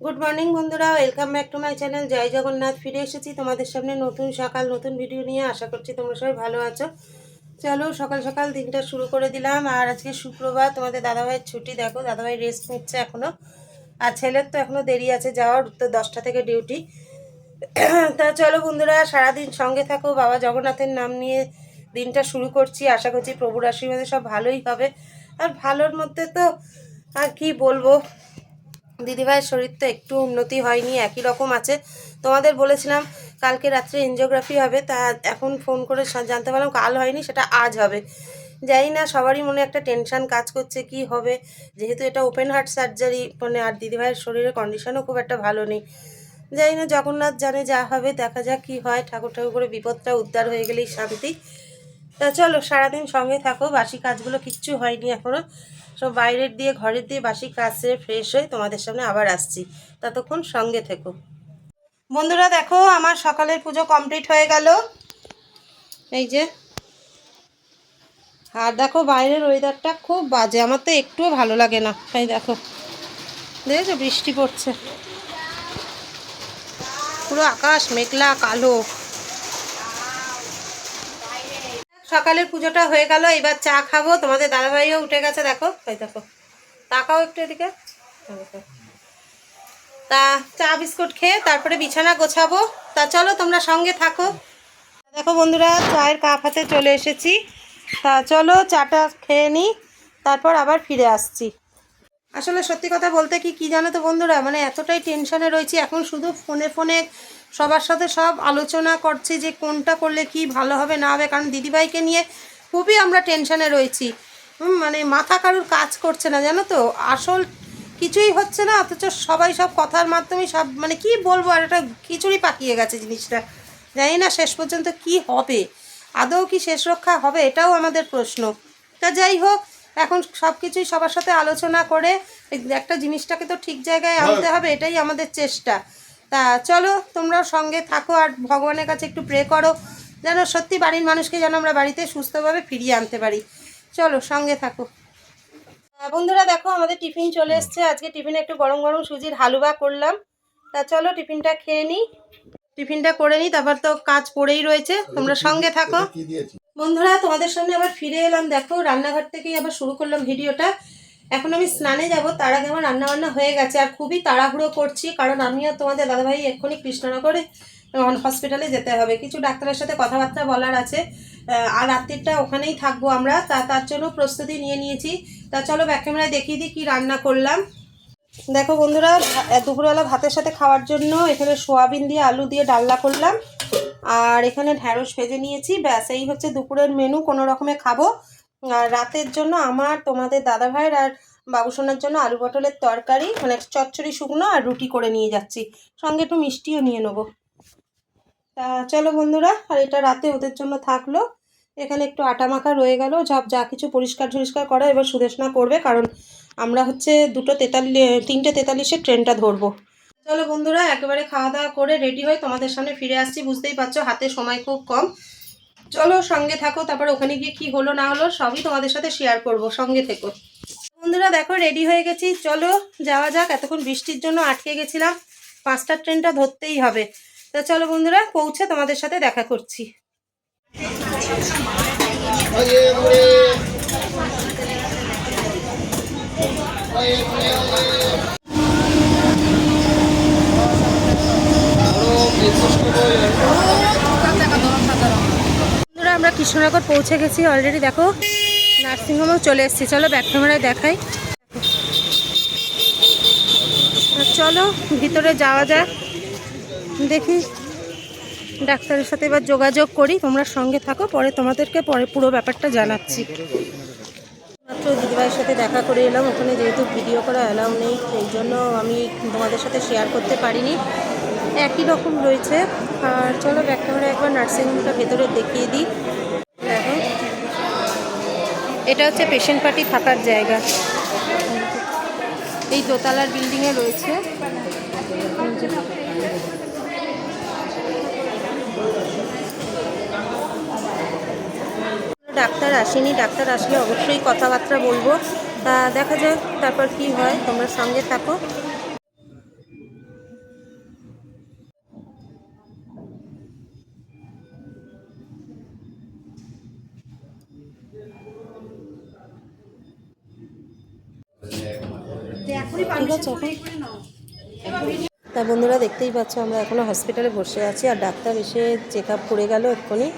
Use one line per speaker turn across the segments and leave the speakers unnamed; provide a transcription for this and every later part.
Good morning বন্ধুরা। Welcome back to my channel জয় জগন্নাথ ফিরে এসেছি তোমাদের সামনে নতুন সকাল, নতুন ভিডিও নিয়ে। আশা করছি তোমরা সবাই ভালো আছো। চলো, সকাল সকাল দিনটা শুরু করে দিলাম। আর আজকে শুক্রবার, তোমাদের দাদাভাইয়ের ছুটি। দেখো, দাদাভাই রেস্ট নিচ্ছে এখনও আর ছেলের তো এখনও দেরি আছে যাওয়ার, তো দশটা থেকে ডিউটি তা চলো, বন্ধুরা, সারাদিন সঙ্গে থাকো। বাবা জগন্নাথের নাম নিয়ে দিনটা শুরু করছি। আশা করছি প্রভুর আশীর্বাদে সব ভালোই হবে। আর ভালোর মধ্যে তো, আর কি বলব? দিদিভাইয়ের শরীর তো একটু উন্নতি হয়নি, একই রকম আছে। তোমাদের বলেছিলাম কালকে রাত্রে এনজিওগ্রাফি হবে, তা এখন ফোন করে জানতে পারলাম কাল হয়নি, সেটা আজ হবে। জানি না, সবারই মনে একটা টেনশন কাজ করছে, কি হবে? যেহেতু এটা ওপেন হার্ট সার্জারি মানে আর দিদিভাইয়ের শরীরের কন্ডিশনও খুব একটা ভালো নেই। জানি না, জগন্নাথ জানে যা হবে, দেখা যাক কি হয়। ঠাকুর ঠাকুর করে বিপদটা উদ্ধার হয়ে গেলেই শান্তি। তা চলো, সারাদিন সঙ্গে থাকো, বাসি কাজগুলো কিচ্ছু হয়নি এখনও। সব বাইরের দিয়ে, ঘরের দিয়ে বাসি কাজ সেরে ফ্রেশ হয়ে তোমাদের সামনে আবার আসছি। ততক্ষণ সঙ্গে থেকো। বন্ধুরা দেখো, আমার সকালের পুজো কমপ্লিট হয়ে গেল। এই যে। আর দেখো, বাইরের ওয়েদারটা খুব বাজে। আমার তো একটুও ভালো লাগে না। তাই দেখো। দেখেছ, বৃষ্টি পড়ছে। পুরো আকাশ মেঘলা, কালো। সকালের পুজোটা হয়ে গেল, এবার চা খাব। তোমাদের দাদাভাইও উঠে গেছে, দেখো। ওই দেখো। তাকাও একটু এদিকে। তা চা বিস্কুট খেয়ে তারপরে বিছানা গোছাবো। তা চলো, তোমরা সঙ্গে থাকো। দেখো বন্ধুরা, চায়ের কাপ হাতে চলে এসেছি। তা চলো, চাটা খেয়ে নিই তারপর আবার ফিরে আসছি। আসলে সত্যি কথা বলতে কি কি জানো তো বন্ধুরা? মানে এতটাই টেনশনে রয়েছি। এখন শুধু ফোনে ফোনে সবার সাথে সব আলোচনা করছি যে কোনটা করলে কি ভালো হবে, না হবে। কারণ দিদিভাইকে নিয়ে খুবই আমরা টেনশনে রয়েছি। মানে মাথা কারুর কাজ করছে না, জানো তো? আসল কিছুই হচ্ছে না, অথচ সবাই সব কথার মাধ্যমে সব মানে কি বলব, আর একটা খিচুড়ি পাকিয়ে গেছে জিনিসটা। জানি না শেষ পর্যন্ত কি হবে। আদৌ কি শেষ রক্ষা হবে, এটাও আমাদের প্রশ্ন। তা যাই হোক এখন সব কিছুই সবার সাথে আলোচনা করে একটা জিনিসটাকে তো ঠিক জায়গায় আনতে হবে এটাই আমাদের চেষ্টা। তা চলো তোমরাও সঙ্গে থাকো আর ভগবানের কাছে একটু প্রে করো যেন সত্যি বাড়ির মানুষকে যেন আমরা বাড়িতে সুস্থভাবে ফিরিয়ে আনতে পারি। চলো সঙ্গে থাকো। বন্ধুরা দেখো আমাদের টিফিন চলে এসছে। আজকে টিফিনে একটু গরম গরম সুজির হালুয়া করলাম। তা চলো টিফিনটা খেয়ে নিই। টিফিনটা করে নিই তারপর তো কাজ পড়েই রয়েছে তোমরা সঙ্গে থাকো। বন্ধুরা তোমাদের সামনে আবার ফিরে এলাম। দেখো রান্নাঘর থেকেই আবার শুরু করলাম ভিডিওটা। এখন আমি স্নানে যাব তার আগে আমার রান্না বান্না হয়ে গেছে। আর খুবই তাড়াহুড়ো করছি কারণ আমিও তোমাদের দাদাভাই এক্ষুনি কৃষ্ণনগরে হসপিটালে যেতে হবে। কিছু ডাক্তারের সাথে কথাবার্তা বলার আছে। আর রাত্রিটা ওখানেই থাকব আমরা। তা তার জন্য প্রস্তুতি নিয়ে নিয়েছি। তা চলো ব্যাক ক্যামেরায় দেখিয়ে দিই কী রান্না করলাম। দেখো বন্ধুরা দুপুরবেলা ভাতের সাথে খাওয়ার জন্য এখানে সোয়াবিন দিয়ে আলু দিয়ে ডালনা করলাম। আর এখানে ঢ্যাঁড়স ভেজে নিয়েছি। ব্যাস, এই হচ্ছে দুপুরের মেনু কোনো রকমে খাব। আর রাতের জন্য আমার, তোমাদের দাদা ভাইয়ের আর বাবুসোনার জন্য আলু পটলের তরকারি মানে চচ্চড়ি শুকনো আর রুটি করে নিয়ে যাচ্ছি। সঙ্গে একটু মিষ্টিও নিয়ে নেব। তা চলো বন্ধুরা, আর এটা রাতে ওদের জন্য থাকল। এখানে একটু আটা মাখা রয়ে গেল। সব যা কিছু পরিষ্কার টরিষ্কার করা এবার সুদেশনা করবে, কারণ আমরা হচ্ছে দুটো তেতাল্লিশ তিনটে তেতাল্লিশের ট্রেনটা ধরবো। চলো বন্ধুরা, একেবারে খাওয়া দাওয়া করে রেডি হয়ে তোমাদের সামনে ফিরে আসছি। বুঝতেই পারছ, হাতে সময় খুব কম। চলো সঙ্গে থাকো, তারপর ওখানে গিয়ে কি হলো না হলো সবই তোমাদের সাথে শেয়ার করব, সঙ্গে থেকো। বন্ধুরা, দেখো রেডি হয়ে গেছি। চলো, যাওয়া যাক। এতক্ষণ বৃষ্টির জন্য আটকে গেছিলাম। পাঁচটার ট্রেনটা ধরতেই হবে। তো চলো বন্ধুরা, পৌঁছে তোমাদের সাথে দেখা করছি। আমরা কৃষ্ণনগর পৌঁছে গেছি অলরেডি দেখো। নার্সিংহোমেও চলে এসেছি, চলো ব্যাক ক্যামেরায় দেখাই। চলো, ভিতরে যাওয়া যাক। দেখি, ডাক্তারের সাথে এবার যোগাযোগ করি, তোমরা সঙ্গে থাকো, পরে তোমাদেরকে পরে পুরো ব্যাপারটা জানাচ্ছি। মাত্র দিদিভাইয়ের সাথে দেখা করে এলাম। ওখানে যেহেতু ভিডিও করা অ্যালাউ নেই, সেই জন্য আমি তোমাদের সাথে শেয়ার করতে পারিনি। একই রকম রয়েছে। আর চলো ব্যাক ক্যামেরা একবার নার্সিংহোমটা ভেতরে দেখিয়ে দিই। দেখো। এটা হচ্ছে পেশেন্ট পার্টি থাকার জায়গা। এই দোতলার বিল্ডিংয়ে রয়েছে। ডাক্তার আসেনি ডাক্তার আসলে অবশ্যই কথাবার্তা বলব। তা দেখা যাক তারপর কি হয় তোমরা সঙ্গে থাকো। তা বন্ধুরা দেখতেই পাচ্ছ আমরা এখনও হসপিটালে বসে আছি আর ডাক্তার এসে চেক আপ করে গেল এক্ষুনি।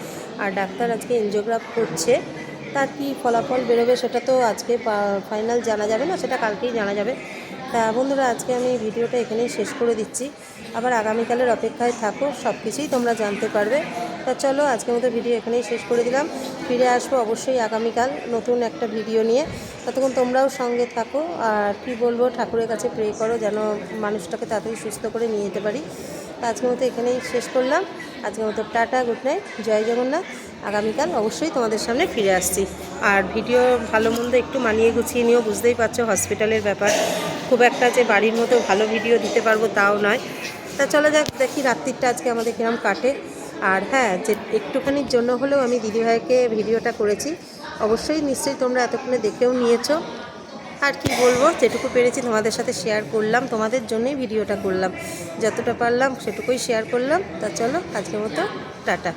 আর ডাক্তার আজকে এনজিওগ্রাফ করছে তার কি ফলাফল বেরোবে সেটা তো আজকে ফাইনাল জানা যাবে না, সেটা কালকেই জানা যাবে। তা বন্ধুরা, আজকে আমি ভিডিওটা এখানেই শেষ করে দিচ্ছি। আবার আগামীকালের অপেক্ষায় থাকো সব কিছুই তোমরা জানতে পারবে। তা চলো, আজকের মতো ভিডিও এখানেই শেষ করে দিলাম। ফিরে আসব অবশ্যই আগামীকাল নতুন একটা ভিডিও নিয়ে। ততক্ষণ তোমরাও সঙ্গে থাকো, আর কি বলব, ঠাকুরের কাছে প্রে করো, যেন মানুষটাকে তাড়াতাড়ি সুস্থ করে নিয়ে যেতে পারি। তা আজকের মতো এখানেই শেষ করলাম। আজকের মতো টাটা গুড নাইট জয় জগন্নাথ। আগামীকাল অবশ্যই তোমাদের সামনে ফিরে আসছি। আর ভিডিও ভালো মন্দ একটু মানিয়ে গুছিয়ে নিও, বুঝতেই পারছ হসপিটালের ব্যাপার। খুব একটা যে বাড়ির মতো ভালো ভিডিও দিতে পারব তাও নয়। তা চলো যাক, দেখি রাত্রিটা আজকে আমাদের কিরম কাটে। আর হ্যাঁ যে একটুখানির জন্য হলেও আমি দিদিভাইকে ভিডিওটা করেছি। অবশ্যই নিশ্চয়ই তোমরা এতক্ষণে দেখেও নিয়েছো। আর কি বলব, যেটুকু পেরেছি তোমাদের সাথে শেয়ার করলাম, তোমাদের জন্যই ভিডিওটা করলাম। যতটা পারলাম সেটুকুই শেয়ার করলাম। তা চলো, আজকের মতো, টাটা।